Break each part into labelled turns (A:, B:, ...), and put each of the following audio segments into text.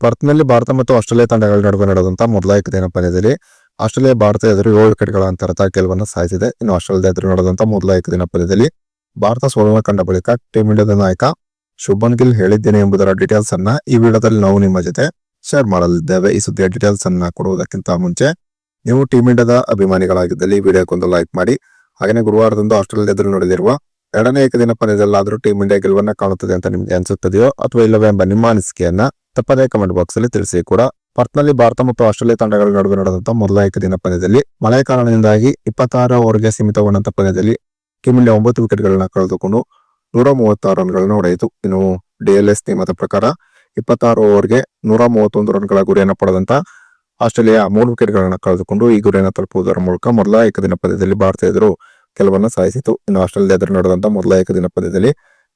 A: ಪರ್ತ್ನಲ್ಲಿ ಭಾರತ ಮತ್ತು ಆಸ್ಟ್ರೇಲಿಯಾ ತಂಡಗಳ ನಡುವೆ ನಡೆದಂತ ಮೊದಲ ಏಕದಿನ ಪಂದ್ಯದಲ್ಲಿ ಆಸ್ಟ್ರೇಲಿಯಾ, ಭಾರತ ಎದುರು ಏಳು ವಿಕೆಟ್ಗಳ ಅಂತರದ ಗೆಲುವನ್ನು ಸಾಧಿಸಿದೆ. ಇನ್ನು ಆಸ್ಟ್ರೇಲಿಯಾ ಎದುರು ನಡೆದಂತ ಮೊದಲ ಏಕದಿನ ಪಂದ್ಯದಲ್ಲಿ ಭಾರತ ಸೋಲನ್ನು ಕಂಡ ಬಳಿಕ ಟೀಮ್ ಇಂಡಿಯಾದ ನಾಯಕ ಶುಭನ್ ಗಿಲ್ ಹೇಳಿದ್ದೇನೆ ಎಂಬುದರ ಡೀಟೇಲ್ಸ್ ಅನ್ನ ಈ ವಿಡಿಯೋದಲ್ಲಿ ನಾವು ನಿಮ್ಮ ಜೊತೆ ಶೇರ್ ಮಾಡಲಿದ್ದೇವೆ. ಈ ಸುದ್ದಿಯ ಡೀಟೇಲ್ಸ್ ಅನ್ನ ಕೊಡುವುದಕ್ಕಿಂತ ಮುಂಚೆ ನೀವು ಟೀಂ ಇಂಡಿಯಾದ ಅಭಿಮಾನಿಗಳಾಗಿದ್ದಲ್ಲಿ ವಿಡಿಯೋಕ್ಕೊಂದು ಲೈಕ್ ಮಾಡಿ. ಹಾಗೆಯೇ ಗುರುವಾರದಂದು ಆಸ್ಟ್ರೇಲಿಯಾ ಎದುರು ನಡೆದಿರುವ ಎರಡನೇ ಏಕದಿನ ಪಂದ್ಯದಲ್ಲಾದರೂ ಟೀಮ್ ಇಂಡಿಯಾ ಗೆಲುವನ್ನ ಕಾಣುತ್ತದೆ ಅಂತ ನಿಮ್ಗೆ ಅನಿಸುತ್ತದೆಯೋ ಅಥವಾ ಇಲ್ಲವೇ ಎಂಬ ನಿಮ್ಮ ಅನಿಸಿಕೆಯನ್ನ ತಪ್ಪದೇ ಕಮೆಂಟ್ ಬಾಕ್ಸ್ ಅಲ್ಲಿ ತಿಳಿಸಿ ಕೂಡ. ಪರ್ತ್ನಲ್ಲಿ ಭಾರತ ಮತ್ತು ಆಸ್ಟ್ರೇಲಿಯಾ ತಂಡಗಳ ನಡುವೆ ನಡೆದಂತಹ ಮೊದಲ ಏಕದಿನ ಪಂದ್ಯದಲ್ಲಿ ಮಳೆ ಕಾರಣದಿಂದಾಗಿ ಇಪ್ಪತ್ತಾರು ಓವರ್ಗೆ ಸೀಮಿತಗೊಂಡಂತ ಪಂದ್ಯದಲ್ಲಿ ಟೀಮ್ ಇಂಡಿಯಾ ಒಂಬತ್ತು ವಿಕೆಟ್ಗಳನ್ನ ಕಳೆದುಕೊಂಡು ನೂರ ಮೂವತ್ತಾರು ರನ್ಗಳನ್ನು ಹೊಡೆಯಿತು. ಇನ್ನು ಡಿಎಲ್ಎಸ್ ನಿಯಮದ ಪ್ರಕಾರ ಇಪ್ಪತ್ತಾರು ಓವರ್ಗೆ ನೂರ ಮೂವತ್ತೊಂದು ರನ್ಗಳ ಗುರಿಯನ್ನು ಪಡೆದಂತ ಆಸ್ಟ್ರೇಲಿಯಾ ಮೂರು ವಿಕೆಟ್ಗಳನ್ನು ಕಳೆದುಕೊಂಡು ಈ ಗುರಿಯನ್ನು ತಲುಪುವುದರ ಮೂಲಕ ಮೊದಲ ಏಕದಿನ ಪಂದ್ಯದಲ್ಲಿ ಭಾರತ ಎದುರು ಕೆಲವನ್ನು ಸಾಯಿಸಿತು ಇನ್ನು ಆಸ್ಟ್ರೇಲಿಯಾ ಎದುರು ನಡೆದಂತ ಮೊದಲ ಏಕದಿನ ಪಂದ್ಯದಲ್ಲಿ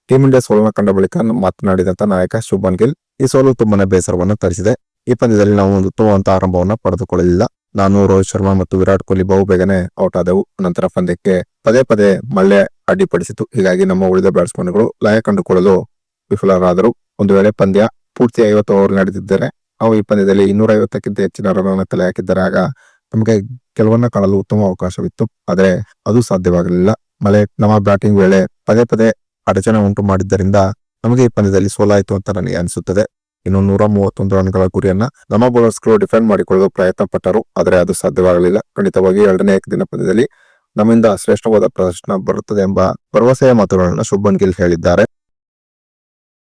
A: ಟೀಮ್ ಇಂಡಿಯಾ ಸೋಲನ್ನ ಕಂಡ ಬಳಿಕ ಮಾತನಾಡಿದಂತ ನಾಯಕ ಶುಭನ್ ಗಿಲ್ ಈ ಸೋಲು ತುಂಬಾನೇ ಬೇಸರವನ್ನು ತರಿಸಿದೆ. ಈ ಪಂದ್ಯದಲ್ಲಿ ನಾವು ಒಂದು ಉತ್ತಮವಂತ ಆರಂಭವನ್ನು ಪಡೆದುಕೊಳ್ಳಲಿಲ್ಲ. ನಾನು ರೋಹಿತ್ ಶರ್ಮಾ ಮತ್ತು ವಿರಾಟ್ ಕೊಹ್ಲಿ ಬಹು ಬೇಗನೆ ಔಟ್ ಆದವು. ನಂತರ ಪಂದ್ಯಕ್ಕೆ ಪದೇ ಪದೇ ಮಳೆ ಅಡ್ಡಿಪಡಿಸಿತು. ಹೀಗಾಗಿ ನಮ್ಮ ಉಳಿದ ಬ್ಯಾಟ್ಸ್ಮನ್ಗಳು ಲಯ ಕಂಡುಕೊಳ್ಳಲು ವಿಫಲರಾದರು. ಒಂದು ವೇಳೆ ಪಂದ್ಯ ಪೂರ್ತಿ ಐವತ್ತು ಓವರ್ ನಡೆದಿದ್ದರೆ ನಾವು ಈ ಪಂದ್ಯದಲ್ಲಿ ಇನ್ನೂರ ಐವತ್ತಕ್ಕಿಂತ ಹೆಚ್ಚಿನ ರನ್ ತಲೆ ಹಾಕಿದ್ದರೆ ನಮಗೆ ಕೆಲವನ್ನ ಕಾಣಲು ಉತ್ತಮ ಅವಕಾಶವಿತ್ತು. ಆದರೆ ಅದು ಸಾಧ್ಯವಾಗಲಿಲ್ಲ. ಮಳೆ, ನಮ್ಮ ಬ್ಯಾಟಿಂಗ್ ವೇಳೆ ಪದೇ ಪದೇ ಅಡಚಣೆ ಉಂಟು ಮಾಡಿದ್ದರಿಂದ ನಮಗೆ ಈ ಪಂದ್ಯದಲ್ಲಿ ಸೋಲಾಯಿತು ಅಂತ ನನಗೆ ಅನಿಸುತ್ತದೆ. ಇನ್ನು ನೂರ ಮೂವತ್ತೊಂದು ರನ್ಗಳ ಗುರಿಯನ್ನ ನಮ್ಮ ಬೌಲರ್ಸ್ಗಳು ಡಿಫೆಂಡ್ ಮಾಡಿಕೊಳ್ಳಲು ಪ್ರಯತ್ನ ಪಟ್ಟರು ಆದರೆ ಅದು ಸಾಧ್ಯವಾಗಲಿಲ್ಲ. ಖಂಡಿತವಾಗಿ ಎರಡನೇ ಏಕದಿನ ಪಂದ್ಯದಲ್ಲಿ ನಮ್ಮಿಂದ ಶ್ರೇಷ್ಠವಾದ ಪ್ರದರ್ಶನ ಬರುತ್ತದೆ ಎಂಬ ಭರವಸೆಯ ಮಾತುಗಳನ್ನು ಶುಭನ್ ಗಿಲ್ ಹೇಳಿದ್ದಾರೆ.